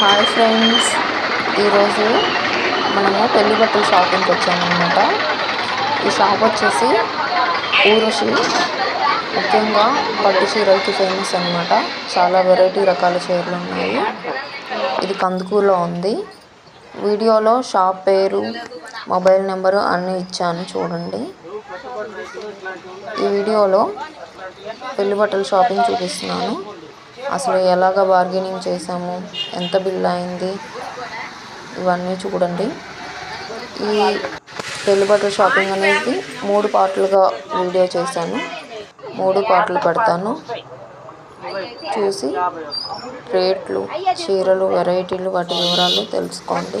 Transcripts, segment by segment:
Hi friends ఈరోజు మనము పెళ్ళి బట్టల షాపింగ్కి వచ్చామన్నమాట. ఈ షాప్ వచ్చేసి ఊరుషి. ముఖ్యంగా పట్టు చీరలకి ఫేమస్ అనమాట చాలా వెరైటీ రకాల చీరలు ఉన్నాయి. ఇది కందుకూరులో ఉంది. వీడియోలో షాప్ పేరు మొబైల్ నెంబరు అన్నీ ఇచ్చాను చూడండి. ఈ వీడియోలో పెళ్ళి బట్టల షాపింగ్ చూపిస్తున్నాను. అసలు ఎలాగ బార్గెనింగ్ చేసాము ఎంత బిల్ అయింది? ఇవన్నీ చూడండి. ఈ పెళ్ళి బట్టల షాపింగ్ అనేది మూడు పార్ట్లుగా వీడియో చేశాను. మూడు పార్ట్లు పెడతాను. చూసి రేట్లు చీరలు వెరైటీలు వాటి వివరాలు తెలుసుకోండి.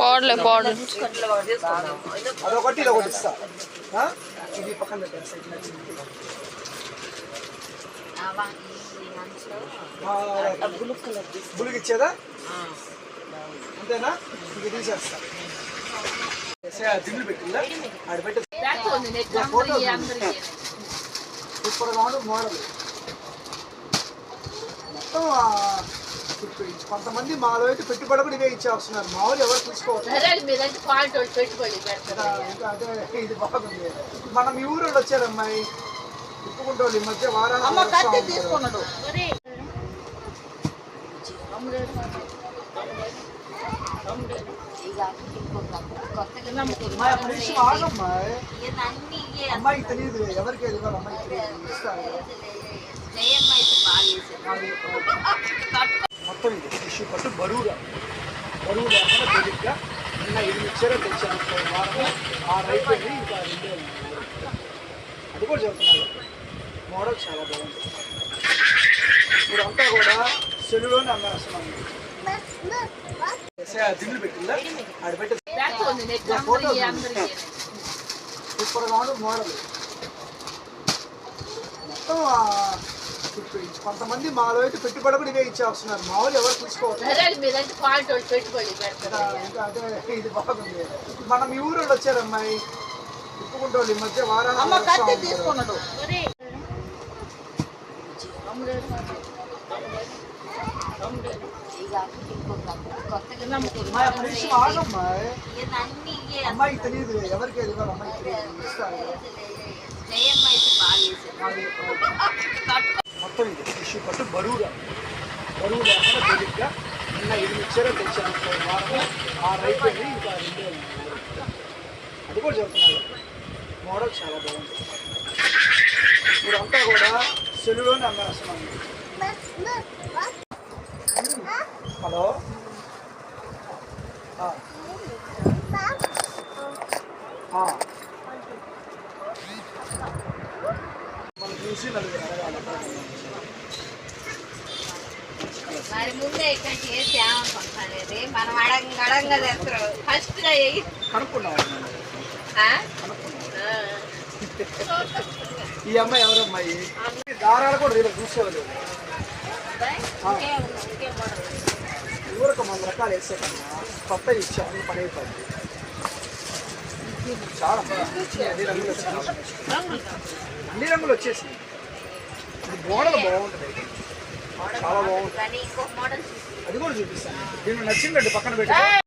పోడలే అదొకటి ఒకటి ఇస్తా. ఇది పక్కన బులుగు ఇచ్చేదా? అంతేనా? ఇది తీసేస్తా. దిండ్లు పెట్టిందా? ఆడ పెట్టి. Photo model. మొత్తం ఇప్పుడు కొంతమంది మాలో అయితే పెట్టుబడి కూడా ఇవే ఇచ్చే వస్తున్నారు మామూలు ఎవరు తీసుకోవచ్చు? అదే ఇది బాగుంది. మన మీ ఊరు వచ్చారు అమ్మాయి తిప్పుకుంటూ వాళ్ళు ఈ మధ్య వారానికి తీసుకున్నాడు. అమ్మాయి తెలియదు. ఎవరికి ఇస్తారు అది, ఇది టిష్యూ పట్టు బరువుగా బరువు లేకుండా తేలిగ్గా నిన్న ఎనిమిది ఇచ్చారో తెచ్చాను వారం ఆరు అయిపోయింది ఇంకా రెండే. అది కూడా చెప్తున్నాను మోడల్ చాలా బాగుంది. ఇప్పుడు అంతా కూడా సెల్లులోనే ఆ దిండ్లు పెట్టిందా? ఆడ పెట్టి ఫోటో సూపర్గా మోడల్. మొత్తం కొంతమంది మాలో అయితే పెట్టుబడి కూడా ఇవే ఇచ్చే వస్తున్నారు మామూలు ఎవరు తీసుకోవచ్చు ఇంకా ఇంకా అదే ఇది బాగుంది. మన మీ ఊరు వాళ్ళు వచ్చారు అమ్మాయి. తిప్పుకుంటూ ఈ మధ్య వారానికి తీసుకున్నాడు. అమ్మాయి తెలియదు ఎవరికి తెలియదు టిష్యూ బరువుగా బరువు లేకుండా తేలిగ్గా నిన్న ఎనిమిది ఇచ్చారో తెచ్చాను ఆ రైతు ఇంకా రెండు అది కూడా చెప్తున్నారు. మోడల్ చాలా బాగుంది. ఇప్పుడు అంతా కూడా సెల్లులోనే అమ్మేస్తున్నాను హలో. మనం చూసి నలుగురు అడగాలి. మరి ముందే ఇక్కడ చేసి ఏమనుకుంటున్నాను మనం అడంగ అడంగా తెస్తారు ఫస్ట్? కనుక్కున్నాం ఈ అమ్మాయి ఎవరమ్మాయి దారాలు కూడా వీళ్ళు చూసేవాళ్ళు. ఊరకు వంద రకాలు వేసేకన్నా కొత్త ఇచ్చాం అన్ని పని అయిపోయింది చాలా. అన్ని రంగులు వచ్చేసి అన్ని రంగులు వచ్చేసి మోడల్ బాగుంటుంది చాలా చూసి అది కూడా చూపిస్తాను దీన్ని నచ్చిందండి పక్కన పెట్టి.